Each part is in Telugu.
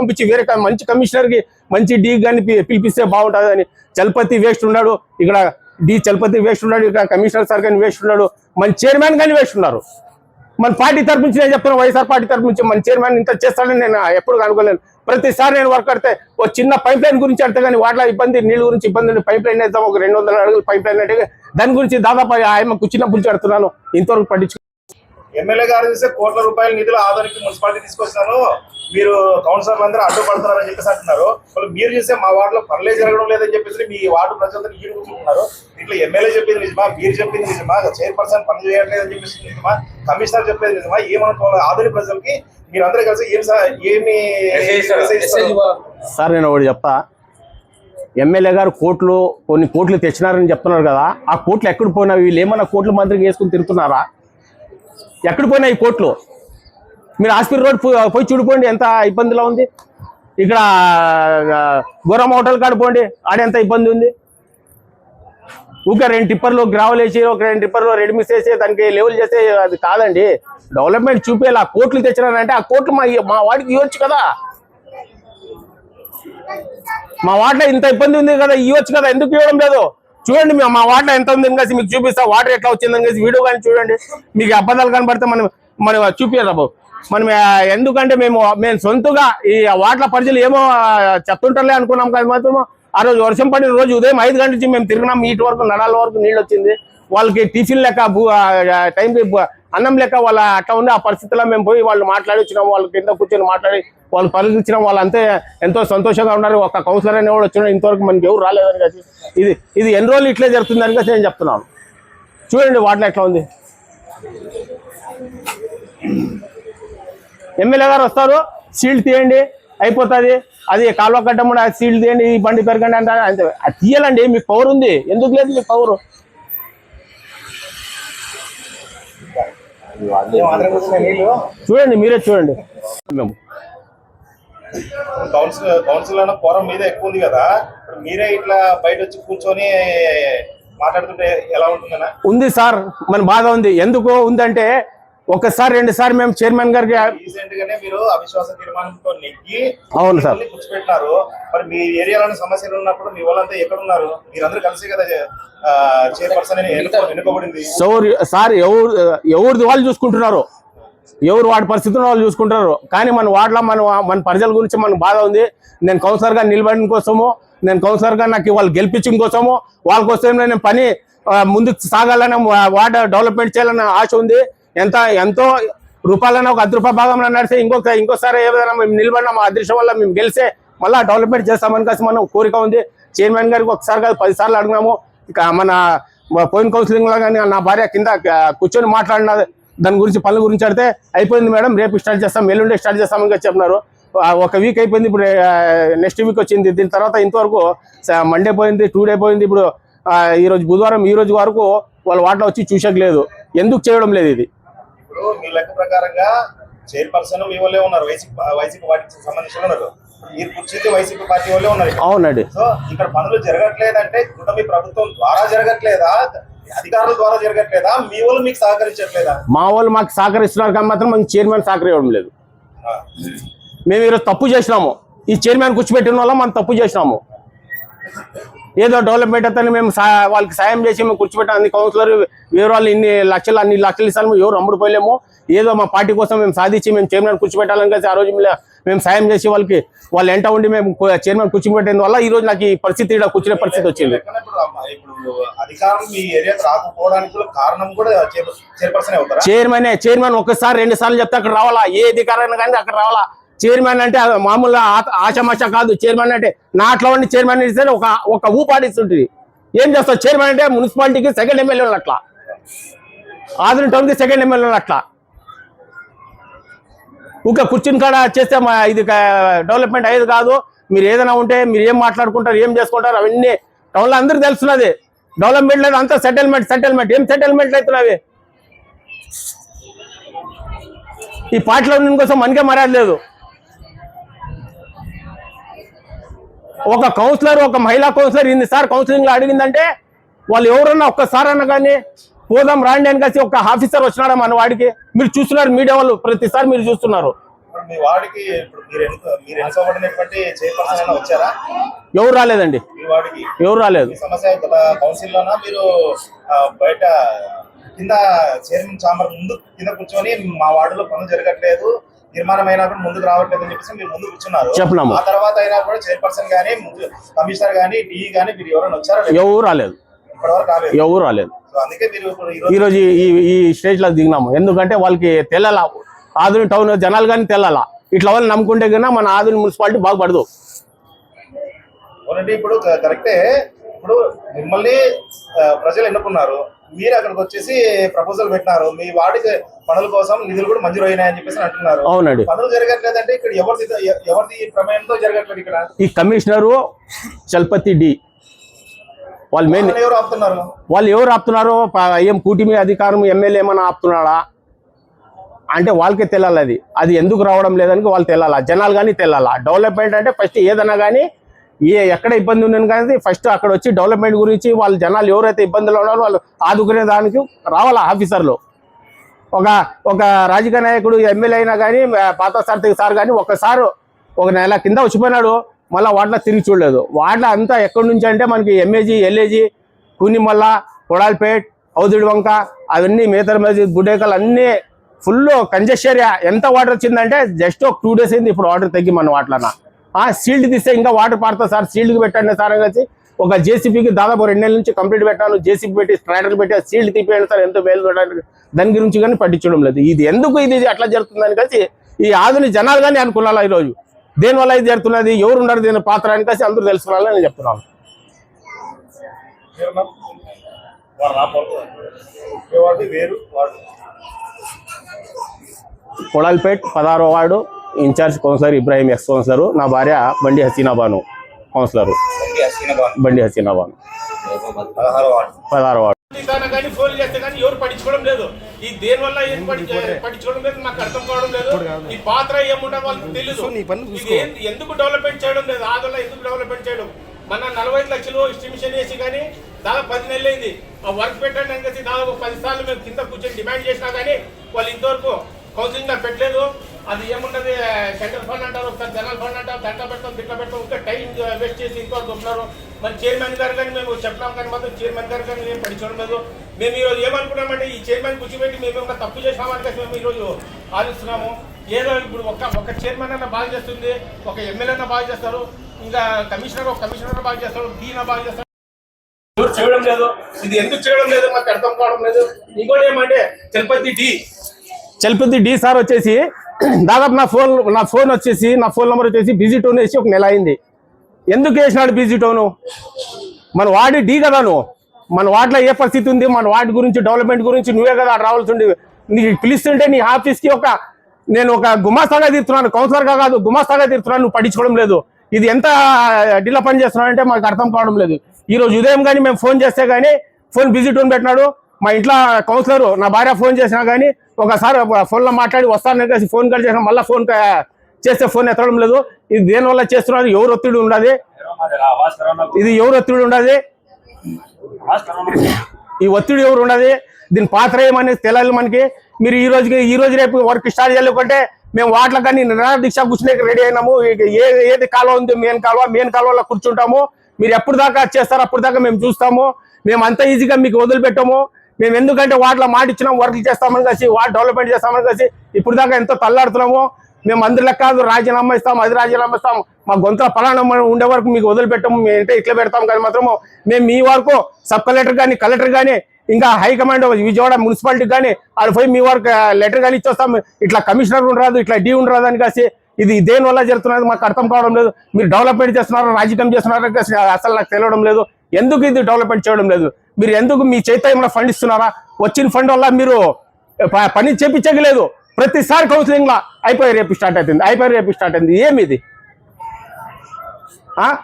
పంపించి వేరే మంచి కమిషనర్కి మంచి డీ కానీ పిలిపిస్తే బాగుంటుంది అని చలపతి వేస్ట్ ఉన్నాడు. ఇక్కడ డి చలపతి వేస్ట్ ఉన్నాడు ఇక్కడ కమిషనర్ సార్ కానీ వేస్ట్ ఉన్నాడు మన చైర్మన్ కానీ వేస్ట్ ఉన్నారు. మన పార్టీ తరపు నుంచి నేను చెప్తున్నాను వైఎస్ఆర్ పార్టీ తరపు నుంచి మన చైర్మన్ ఇంత చేస్తాడని నేను ఎప్పుడు అనుకోలేను ప్రతిసారి నేను వర్క్ అడితే ఓ చిన్న పైప్ లైన్ గురించి అడితే కానీ వాటిలో ఇబ్బంది నీళ్ళ గురించి ఇబ్బంది ఉంది పైప్ లైన్ వేద్దాం ఒక రెండు వందల అడుగులు పైప్ లైన్ అంటే దాని గురించి దాదాపు ఆయన కూర్చున్నప్పుడు నుంచి అడుగుతున్నాను ఇంతవరకు పట్టించు ఎమ్మెల్యే గారు చూస్తే కోట్ల రూపాయల నిధులు ఆదానికి మున్సిపాలిటీ తీసుకొచ్చినాను మీరు కౌన్సిలర్లు అందరూ అడ్డుపడుతున్నారని చెప్పేసి అంటున్నారు. వాళ్ళు మీరు చూస్తే మా వార్డులో పనులే జరగడం లేదని చెప్పేసి మీ వార్డు ప్రజలందరూ ఈడు కూర్చుంటున్నారు. ఇట్లా ఎమ్మెల్యే చెప్పింది నిజమా? మీరు చెప్పింది నిజమా? చైర్పర్సన్ పని చేయట్లేదని చెప్పేసి నిజమా? కమిషనర్ చెప్పేది నిజమా? ఏమనుకోవాలి? ఆధునిక ప్రజలకి మీరు అందరూ కలిసి ఏం ఏమి? సార్ నేను ఒకటి చెప్తా. ఎమ్మెల్యే గారు కోట్లు కొన్ని కోట్లు తెచ్చినారని చెప్తున్నారు కదా. ఆ కోట్లు ఎక్కడ పోయినా వీళ్ళు ఏమన్నా కోట్లు మంత్రికి వేసుకుని తిరుగుతున్నారా? ఎక్కడ పోయినాయి కోట్లు మీరు ఆస్పిరి రోడ్ పోయి చూడిపోండి ఎంత ఇబ్బందిలో ఉంది. ఇక్కడ గురమ్మ హోటల్ కాడ పోండి ఆడెంత ఇబ్బంది ఉంది. ఊకే రెండు టిప్పర్లు గ్రావెల్ వేసి ఒక రెండు టిప్పర్లు రెడీ చేసి వేసి దానికి లెవెల్ చేస్తే అది కాదండి. డెవలప్మెంట్ చూపేలా కోట్లు తెచ్చినారంటే ఆ కోట్లు మా మా వాడికి ఇవ్వచ్చు కదా. మా వాటిలో ఇంత ఇబ్బంది ఉంది కదా ఇవ్వచ్చు కదా ఎందుకు ఇవ్వడం లేదు? చూడండి మేము మా వాటర్ ఎంత ఉంది కలిసి మీకు చూపిస్తా. వాటర్ ఎట్లా వచ్చింది కలిసి వీడియో కానీ చూడండి. మీకు అబద్ధాలు కనబడితే మనం మనం చూపించాలి బాబు? మనం ఎందుకంటే మేము మేము సొంతగా ఈ వాటర్ పరిచయం ఏమో చెప్తుంటారులే అనుకున్నాం కదా మాత్రం. ఆ రోజు వర్షం పడిన రోజు ఉదయం ఐదు గంటల నుంచి మేము తిరిగినాం. ఇటు వరకు నడాల వరకు నీళ్ళు వచ్చింది. వాళ్ళకి టిఫిన్ లెక్క టైంకి అన్నం లెక్క వాళ్ళ అట్లా ఉంది ఆ పరిస్థితిలో మేము పోయి వాళ్ళు మాట్లాడి వచ్చినాం. వాళ్ళు కింద కూర్చొని మాట్లాడి వాళ్ళు పలికించడం వాళ్ళు అంతే ఎంతో సంతోషంగా ఉన్నారు. ఒక కౌన్సిలర్ అనేవాడు వచ్చిన ఇంతవరకు మనకి ఎవరు రాలేదని kasi ఇది ఇది ఎన్ని రోజులు ఇట్లే జరుగుతుందని kasi నేను చెప్తున్నాను. చూడండి వాటిలో ఎట్లా ఉంది. ఎమ్మెల్యే గారు వస్తారు సీల్డ్ తీయండి అయిపోతుంది. అది కాలువ కట్టడం ఆ సీల్డ్ తీయండి ఈ బండి పెరగండి అంటే అంతే. అది తీయాలండి మీకు పవర్ ఉంది. ఎందుకు లేదు మీకు పవర్ చూడండి మీరే చూడండి. మేము. కౌన్సిల్ కౌన్సిల్ అన్న ఫోరం మీద ఎక్కువ ఉంది కదా. మీరే ఇట్లా బయట వచ్చి కూర్చొని మాట్లాడుతుంటే ఎలా ఉంటుందన్నా? ఉంది సార్ మన బాధ ఉంది. ఎందుకు ఉందంటే ఒకసారి రెండు సార్లు మేము చైర్మన్ గారికి రీసెంట్ గానే మీరు అవిశ్వాస తీర్మానంతో నెగ్గి అవును సార్. కూర్చోబెట్టినారు. మరి మీ ఏరియాలోని సమస్యలు ఉన్నప్పుడు మీ వాళ్ళంతా ఎక్కడ ఉన్నారు మీరందరూ కలిసి కదా చైర్పర్సన్ ఎన్నుకోబడింది. ఎవరు సార్ ఎవరు ఎవరిది వాళ్ళు చూసుకుంటున్నారు? ఎవరు వాడి పరిస్థితులు వాళ్ళు చూసుకుంటారు. కానీ మన వార్డులో మన మన ప్రజల గురించి మనకు బాధ ఉంది. నేను కౌన్సిలర్గా నిలబడిన కోసము నేను కౌన్సిలర్గా నాకు వాళ్ళు గెలిపించిన కోసము వాళ్ళ కోసం నేను పని ముందుకు సాగాలని వార్డ్ డెవలప్మెంట్ చేయాలని ఆశ ఉంది. ఎంత ఎంతో రూపాయలైనా ఒక అర్ధ రూపాయ భాగంలో నడిస్తే ఇంకొక ఇంకోసారి ఏదైనా మేము నిలబడిన మా అదృష్టం వల్ల మేము గెలిస్తే మళ్ళీ డెవలప్మెంట్ చేస్తామని కాసి మనం కోరిక ఉంది. చైర్మన్ గారికి ఒకసారి కాదు పది సార్లు అడిగినాము. ఇక మన పోయిన్ పోయిన కానీ నా భార్య కింద కూర్చొని మాట్లాడినది. దాని గురించి పనుల గురించి అడితే అయిపోయింది మేడం. రేపు స్టార్ట్ చేస్తాం. ఎల్లుండే స్టార్ట్ చేస్తాం ఇంకా చెప్పినారు. ఒక వీక్ అయిపోయింది ఇప్పుడు నెక్స్ట్ వీక్ వచ్చింది. దీని తర్వాత ఇంతవరకు మండే పోయింది టూ డే పోయింది. ఇప్పుడు ఆ, ఈ రోజు బుధవారం ఈ రోజు వరకు వాళ్ళ వాటిలో వచ్చి చూసకలేదు ఎందుకు చేయడం లేదు ఇది? ఇప్పుడు మీ లెక్క ప్రకారంగా చైర్పర్సన్ మీ వాళ్ళే ఉన్నారు. వైసీపీ వైసీపీ పార్టీకి సంబంధించిన ఉన్నారు మీరు కూర్చుంటే వైసీపీ పార్టీ వాళ్ళే ఉన్నారు. అవునండి. సో ఇక్కడ పనులు జరగట్లేదంటే కూటమి ప్రభుత్వం ద్వారా జరగట్లేదా? అధికారుల ద్వారా జరగట్లేదా? మీ వాళ్ళు మీకు సహకరించట్లేదా? మా వాళ్ళు మాకు సహకరిస్తున్నారు కానీ మాత్రం మాకు చైర్మన్ సహకరించడం లేదు. మేము ఈరోజు తప్పు చేసినాము. ఈ చైర్మన్ కూర్చోబెట్టిన వల్ల మనం తప్పు చేసినాము. ఏదో డెవలప్మెంట్ అతను మేము వాళ్ళకి సాయం చేసి మేము కూర్చోబెట్టాం అన్ని కౌన్సిలర్ వివరాలు ఇన్ని లక్షలు అన్ని లక్షలు ఇస్తాము ఎవరు అమ్ముడుపోయలేము. ఏదో మా పార్టీ కోసం మేము సాధించి మేము చైర్మన్ కూర్చోబెట్టాలని కలిసి ఆ రోజు మేము- మేము సాయం చేసి వాళ్ళకి వాళ్ళు ఎంట ఉండి మేము చైర్మన్ కూర్చోబెట్టేందు వల్ల ఈ రోజు నాకు ఈ పరిస్థితి ఇక్కడ కూర్చునే పరిస్థితి వచ్చింది. చైర్మన్ చైర్మన్ ఒకసారి రెండు సార్లు చెప్తే అక్కడ రావాలా? ఏ అధికారైనా కానీ అక్కడ రావాలా? చైర్మన్ అంటే మామూలుగా ఆశమాష కాదు. చైర్మన్ అంటే నాట్లో ఉండి చైర్మన్ ఇస్తే ఒక ఒక ఊపాడిస్తుంటుంది. ఏం చేస్తావు? చైర్మన్ అంటే మున్సిపాలిటీకి సెకండ్ ఎమ్మెల్యే అట్లా. ఆదిన టౌన్కి సెకండ్ ఎమ్మెల్యే అట్లా. ఇంకా కూర్చుని కాడ చేస్తే మా ఇది డెవలప్మెంట్ అయ్యేది కాదు. మీరు ఏదైనా ఉంటే మీరు ఏం మాట్లాడుకుంటారు ఏం చేసుకుంటారు అవన్నీ టౌన్లో అందరూ తెలుస్తున్నది. డెవలప్మెంట్ లేదు అంతా సెటిల్మెంట్ సెటిల్మెంట్ ఏం సెటిల్మెంట్ అవుతున్నవి ఈ పార్టీలో ఉన్న కోసం మనకే మర్యాద లేదు. ఒక కౌన్సిలర్ ఒక మహిళా కౌన్సిలర్ ఇన్నిసార్ కౌన్సిలింగ్లో అడిగిందంటే వాళ్ళు ఎవరన్నా ఒక్కసారి కానీ పోదాం రాండి అని కలిసి ఒక ఆఫీసర్ వచ్చినాడా మన వాడికి? మీరు చూస్తున్నారు మీడియా వాళ్ళు ప్రతిసారి మీరు చూస్తున్నారు. ఎవరు రాలేదండి. ఎవరు రాలేదు. బయట కింద చైర్మన్ చాంబర్ ముందు కింద కూర్చొని మా వార్డులో పనులు జరగట్లేదు నిర్మాణం అయినా కూడా ముందుకు రావట్లేదు అని చెప్పేసి మీరు ముందు కూర్చున్నారు. చెప్పినాము. ఆ తర్వాత అయినా కూడా చైర్పర్సన్ గానీ కమిషనర్ గానీ డిఈ గానీ మీరు ఎవరైనా వచ్చారా? ఎవరు రాలేదు. ఇప్పటివరకు రాలేదు. ఎవరు రాలేదు. ఈరోజు ఈ ఈ స్టేజ్లో దిగినాము. ఎందుకంటే వాళ్ళకి తెల్లలా. ఆధునిక టౌన్ జనాలు కానీ తెల్లలా. ఇట్లా వాళ్ళు నమ్ముకుంటే కన్నా మన ఆధునిక మున్సిపాలిటీ బాగుపడదు. ఇప్పుడు కరెక్టే. ఇప్పుడు మిమ్మల్ని ప్రజలు ఎన్నుకున్నారు. మీరు అక్కడికి వచ్చేసి ప్రపోజల్ పెట్టినారు. మీ వార్డుకి పనుల కోసం నిధులు కూడా మంజూరు అయినాయని చెప్పేసి అంటున్నారు. అవునండి. పనులు జరగట్లేదంటే ఇక్కడ ఎవరిది ఎవరిది ప్రమేయంతో జరగట్లేదు ఇక్కడ? ఈ కమిషనరు చలపతి డి. వాళ్ళు మెయిన్ వాళ్ళు ఎవరు ఆపుతున్నారు? వాళ్ళు ఎవరు ఆపుతున్నారో ప- ఏం కూటమి అధికారం ఎమ్మెల్యే ఏమైనా ఆపుతున్నాడా? అంటే వాళ్ళకే తెలాలి అది. అది ఎందుకు రావడం లేదని వాళ్ళు తెలాలా జనాలు కానీ తెలాలా డెవలప్మెంట్ అంటే ఫస్ట్ ఏదైనా కానీ ఏ ఎక్కడ ఇబ్బంది ఉందని కానీ ఫస్ట్ అక్కడ వచ్చి డెవలప్మెంట్ గురించి వాళ్ళ జనాలు ఎవరైతే ఇబ్బందులు ఉన్నారో వాళ్ళు ఆదుకునే దానికి రావాలా ఆఫీసర్లు. ఒక ఒక రాజకీయ నాయకుడు ఎమ్మెల్యే అయినా కానీ పాత సార్థిక సార్ కానీ ఒకసారి ఒక నెల కింద వచ్చిపోయినాడు. మళ్ళీ వాటిలో తిరిగి చూడలేదు. వాటిలో అంతా ఎక్కడి నుంచి అంటే మనకి ఎంఏజీ ఎల్ఏజీ కునిమల్ల కొడాల్పేట్ ఔదుడి వంక అవన్నీ మేతర మస్జిద్ గుడేకల్ అన్నీ ఫుల్ కంజెస్ట్ ఏరియా. ఎంత వాటర్ వచ్చిందంటే జస్ట్ ఒక టూ డేస్ అయింది ఇప్పుడు వాటర్ తగ్గి మన వాటిలోన ఆ సీల్డ్ తీస్తే ఇంకా వాటర్ పారుతా సార్ సీల్డ్కి పెట్టండి సార్ అని ఒక జేసీబీకి దాదాపు రెండు నెలల నుంచి కంప్లీట్ పెట్టాను. జేసీబీ పెట్టి స్ట్రైడర్ పెట్టి సీల్డ్ తీపేయండి సార్ ఎంతో మేలు చూడడానికి దాని గురించి కానీ పట్టించడం లేదు. ఇది ఎందుకు ఇది అట్లా జరుగుతుందని కలిసి ఈ ఆధునిక జనాలు కానీ అనుకున్నారా ఈరోజు? దేనివల్ల ఇది జరుగుతున్నది? ఎవరు ఉన్నారు దీని పాత్ర అని కలిసి అందరూ తెలుసుకోవాలని నేను చెప్తున్నాను. కొడాల్పేట్ పదహారో ward in charge councillor Ibrahim ex councillor. నా భార్య బండి హసీనా బాను కౌన్సిలర్. బండి హసీనా బాను. బండి హసీనా బాను పదహారో వార్డు. ఇదాన కానీ ఫోన్ చేస్తే కానీ ఎవరు పట్టించుకోవడం లేదు. ఈ దేని వల్ల ఏం పట్టి- పట్టించుకోవడం లేదు నాకు అర్థం కావడం లేదు. ఈ పాత్ర ఏముండదు వాళ్ళకి తెలియదు ఎందుకు డెవలప్మెంట్ చేయడం లేదు? ఆదోళ ఎందుకు డెవలప్మెంట్ చేయడం? మన నలభై ఐదు లక్షలు ఎస్టిమేషన్ చేసి కానీ దాదాపు పది నెలలు అయింది. ఆ వర్క్ పెట్టండి అని చెప్పి దాదాపు పది సార్లు మేము కింద కూర్చొని డిమాండ్ చేసినా కానీ వాళ్ళు ఇంతవరకు కౌన్సిలింగ్ పెట్టలేదు. అది ఏమున్నది సెంట్రల్ ఫండ్ అంటారు ఒకసారి జనరల్ ఫండ్ అంటారు దండ పెడతాం పెడతాం. ఇంకా టైం వేస్ట్ చేసి ఇంతవరకు ఉంటున్నారు మరి చైర్మన్ గారు కానీ మేము చెప్పినాం కానీ మాత్రం చైర్మన్ గారు కానీ మేము పడిచడం లేదు. మేము ఈరోజు ఏమనుకున్నామంటే ఈ చైర్మన్ కూర్చోబెట్టి మేము ఇంకా తప్పు చేసామని కలిసి మేము ఈరోజు ఆలోచిస్తున్నాము. ఏదో ఇప్పుడు ఒక ఒక చైర్మన్ అన్న బాగా చేస్తుంది ఒక ఎమ్మెల్యే అన్న బాగా చేస్తారు ఇంకా కమిషనర్ ఒక కమిషనర్ బాగా చేస్తారు డీన బాగా చేస్తారు. ఎవరు చేయడం లేదు. ఇది ఎందుకు చేయడం లేదు? మాకు అర్థం కావడం లేదు. ఇంకోటి ఏమంటే Chalapathi D. Chalapathi D sir వచ్చేసి దాదాపు నా ఫోన్ నా ఫోన్ వచ్చేసి నా ఫోన్ నెంబర్ వచ్చేసి బిజీ టోన్ వేసి ఒక నెల అయింది. ఎందుకు వేసినాడు బిజీ టోను? మన వాడి డీ కదా నువ్వు. మన వాటిలో ఏ పరిస్థితి ఉంది? మన వాటి గురించి డెవలప్మెంట్ గురించి నువ్వే కదా రావాల్సి ఉంది నీకు పిలుస్తుంటే నీ ఆఫీస్కి ఒక నేను ఒక గుమాస్తాగా తీరుతున్నాను కౌన్సిలర్గా కాదు గుమాస్తాగా తీరుతున్నాను నువ్వు పట్టించుకోవడం లేదు. ఇది ఎంత డిలా పని చేస్తున్నాడంటే మాకు అర్థం కావడం లేదు. ఈ రోజు ఉదయం కానీ మేము ఫోన్ చేస్తే కానీ ఫోన్ బిజీ టోన్ పెట్టినాడు. మా ఇంట్లో కౌన్సిలర్ నా భార్య ఫోన్ చేసినా కానీ ఒకసారి ఫోన్లో మాట్లాడి వస్తాను కలిసి ఫోన్ కట్ చేసిన మళ్ళీ ఫోన్ చేస్తే ఫోన్ ఎత్తడం లేదు. ఇది దేనివల్ల చేస్తున్నారు? ఎవరు ఒత్తిడి ఉండదు? ఇది ఎవరు ఒత్తిడి ఉండదు? ఈ ఒత్తిడి ఎవరు ఉండదు? దీని పాత్ర ఏమని తెలియాలి మనకి. మీరు ఈ రోజుకి ఈ రోజు రేపు వర్క్ స్టార్ట్ చేయలేకుంటే మేము వాటిలో కానీ నిరాదీక్ష కూర్చునే రెడీ అయినాము. ఏ ఏది కాలువ ఉంది మెయిన్ కాలువ మెయిన్ కాలువలో కూర్చుంటాము. మీరు ఎప్పుడు దాకా చేస్తారో అప్పుడు దాకా మేము చూస్తాము. మేము అంత ఈజీగా మీకు వదిలిపెట్టాము. మేము ఎందుకంటే వాటిలో మాట ఇచ్చినాం వర్క్ చేస్తామని కలిసి వాటి డెవలప్మెంట్ చేస్తామని కలిసి ఇప్పుడు దాకా ఎంతో తల్లాడుతున్నాము. మేము అందరిలో కాదు రాజీనామా ఇస్తాం అది రాజీనామా ఇస్తాం. మా గొంతుల పలానా ఉండే వరకు మీకు వదిలిపెట్టము మేము అంటే ఇట్లా పెడతాం కానీ మాత్రము మేము మీ వరకు సబ్ కలెక్టర్ కానీ కలెక్టర్ కానీ ఇంకా హైకమాండ్ విజయవాడ మున్సిపాలిటీ కానీ ఆడ పోయి మీ వరకు లెటర్ కానీ ఇచ్చొస్తాం. ఇట్లా కమిషనర్ ఉండరాదు ఇట్లా డీ ఉండరాదు అని కాసి ఇది దేని వల్ల జరుగుతున్నది మాకు అర్థం కావడం లేదు. మీరు డెవలప్మెంట్ చేస్తున్నారు రాజకీయం చేస్తున్నారు కాసి అసలు నాకు తెలియడం లేదు. ఎందుకు ఇది డెవలప్మెంట్ చేయడం లేదు? మీరు ఎందుకు మీ చైతన్యంలో ఫండ్ ఇస్తున్నారా? వచ్చిన ఫండ్ వల్ల మీరు ప- పని చేపించగలేదు ప్రతిసారి కౌన్సిలింగ్లా అయిపోయి రేపు స్టార్ట్ అవుతుంది. అయిపోయి రేపు స్టార్ట్ అయింది ఏమి ఇది ఆ?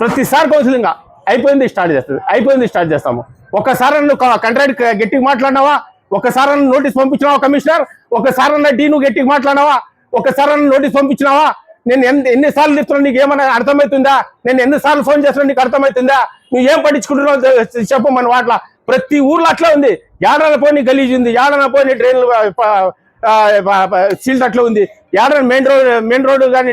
ప్రతిసారి కౌన్సిలింగ్ అయిపోయింది స్టార్ట్ చేస్తుంది. అయిపోయింది స్టార్ట్ చేస్తాము. ఒక్కసారి నువ్వు కంట్రాక్ట్ గట్టిగా మాట్లాడినావా? ఒక్కసారి నోటీస్ పంపించినావా కమిషనర్ ఒక్కసారి డీ నువ్వు గట్టిగా మాట్లాడినావా? ఒక్కసారి నోటీస్ పంపించినావా? నేను ఎన్ని ఎన్నిసార్లు చెప్తున్నా నీకు ఏమన్నా అర్థమవుతుందా? నేను ఎన్నిసార్లు ఫోన్ చేస్తున్నా నీకు అర్థమవుతుందా? నువ్వు ఏం పట్టించుకుంటున్నావు చెప్పు మన వాట్ల. ప్రతి ఊర్లో అట్లా ఉంది. ఏడన పోయి గలీజ్ ఉంది. ఏడన పోని డ్రైన్లు సీల్డ్ అట్లా ఉంది. ఏడన మెయిన్ రోడ్ మెయిన్ రోడ్డు కానీ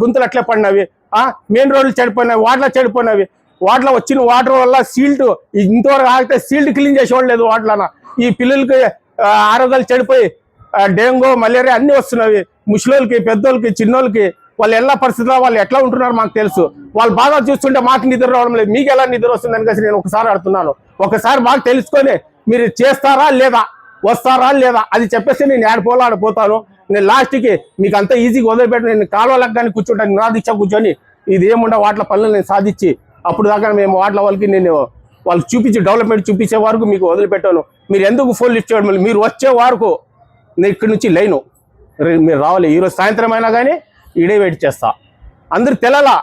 గుంతలు అట్లా పడినవి. ఆ మెయిన్ రోడ్లు చెడిపోయినవి వాటిలో చెడిపోయినవి. వాటిలో వచ్చిన వాటర్ వల్ల సీల్డ్ ఇంతవరకు ఆగితే సీల్డ్ క్లీన్ చేసేవాళ్ళు లేదు వాటిలో ఈ పిల్లలకి ఆ, ఆరోగ్యాలు చెడిపోయి ఆ, డెంగ్యూ మలేరియా అన్ని వస్తున్నవి. ముసలోళ్ళకి పెద్దోళ్ళకి చిన్నోళ్ళకి. వాళ్ళు ఎలా పరిస్థితుల్లో వాళ్ళు ఎట్లా ఉంటున్నారు మాకు తెలుసు. వాళ్ళు బాగా చూస్తుంటే మాకు నిద్ర రావడం లేదు. మీకు ఎలా నిద్ర వస్తుంది అనేసి నేను ఒకసారి అడుగుతున్నాను. ఒకసారి బాగా తెలుసుకొని మీరు చేస్తారా లేదా? వస్తారా లేదా? అది చెప్పేసి నేను ఆడిపోలా ఆడిపోతాను నేను లాస్ట్కి మీకు అంత ఈజీగా వదిలిపెట్టి నేను కాలువలకు కానీ కూర్చుంటాను నిరాదీక్ష కూర్చొని ఇది ఏముండ వాటిల పనులు నేను సాధించి అప్పుడు దాకా మేము వాటిల వాళ్ళకి నేను వాళ్ళకి చూపించి డెవలప్మెంట్ చూపించే వరకు మీకు వదిలిపెట్టాను. మీరు ఎందుకు ఫోన్ లిఫ్ట్ చేయడం మీరు వచ్చే వరకు ఇక్కడి నుంచి లైను. మీరు రావాలి. ఈరోజు సాయంత్రం అయినా కానీ ఈడే వెయిట్ చేస్తా. అందరు తెల్లలా.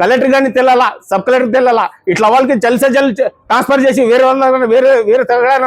కలెక్టర్ కానీ తెల్లాలా. Sub collector తెల్లాలా. ఇట్లా వాళ్ళకి జల్సా జల్ ట్రాన్స్ఫర్ చేసి వేరే వాళ్ళ వేరే వేరే తెలంగాణ